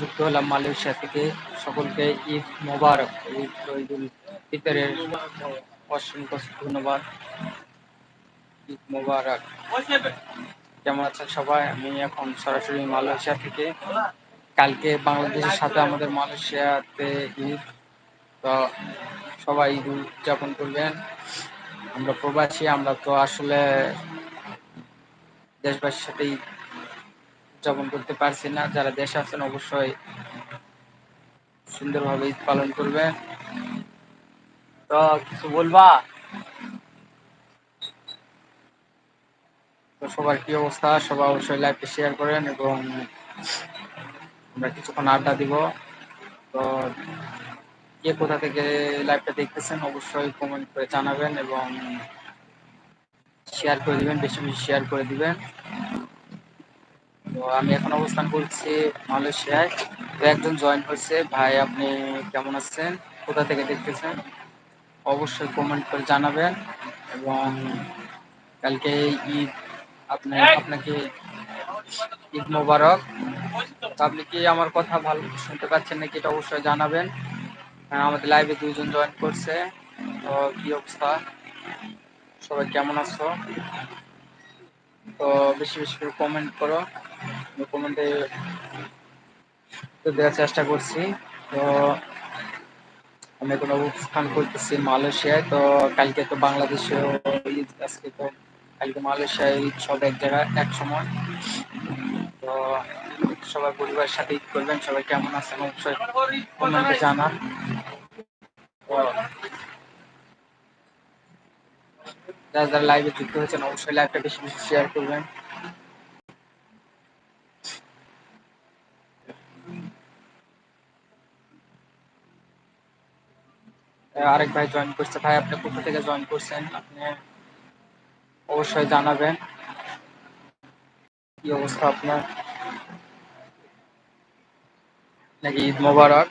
যুক্ত হলাম মালয়েশিয়া থেকে। সকলকে ঈদ মোবারক। ঈদ ঈদুল ফিতরের অসংখ্য ধন্যবাদ। ঈদ মোবারক। কেমন আছেন সবাই? আমি এখন সরাসরি মালয়েশিয়া থেকে। কালকে বাংলাদেশের সাথে আমাদের মালয়েশিয়াতে ঈদ। তো সবাই ঈদ উদযাপন করবেন। আমরা প্রবাসী, আমরা তো আসলে দেশবাসীর সাথে উদযাপন করতে পারছি না। যারা দেশে আছেন অবশ্যই সুন্দরভাবে ঈদ পালন করবেন তো কিছু বলবা? তো সবার কি অবস্থা? সবাই অবশ্যই লাইভটি শেয়ার করেন এবং আমরা কিছুক্ষণ আড্ডা দিব। তো কে কোথা থেকে লাইভটা দেখতেছেন অবশ্যই কমেন্ট করে জানাবেন এবং শেয়ার করে দিবেন, বেশি বেশি শেয়ার করে দিবেন। আমি এখন অবস্থান করছি মালয়েশিয়ায়। তো একজন জয়েন হয়েছে ভাই আপনি কেমন আছেন? কোথা থেকে দেখতেছেন? অবশ্যই কমেন্ট করে জানাবেন। এবং কালকে ঈদ আপনি আপনাকে ঈদ মোবারক। আপনি কি আমার কথা ভালো শুনতে পাচ্ছেন নাকি এটা অবশ্যই জানাবেন। হ্যাঁ, আমাদের লাইভে দুইজন জয়েন করছে। তো কি অবস্থা? সবাই কেমন আছো? তো বেশি বেশি করে কমেন্ট করো। কমেন্টে তো দেওয়ার চেষ্টা করছি। তো আমি এখন অবস্থান করতেছি মালয়েশিয়ায়। তো কালকে তো বাংলাদেশে আজকে তো কালকে মালয়েশিয়ায় সব এক জায়গায়, এক সময়। তো সবাই পরিবারের সাথে ঈদ করবেন, সবাই কেমন আছেন অবশ্যই কমেন্টে জানান। যারা যারা লাইভে যুক্ত হয়েছেন, অবশ্যই লাইভটা বেশি বেশি শেয়ার করবেন। আরেক ভাই জয়েন করছে। ভাই, আপনি কোথা থেকে জয়েন করছেন? আপনি অবশ্যই জানাবেন। কি অবস্থা আপনার? নাকি ঈদ মোবারক?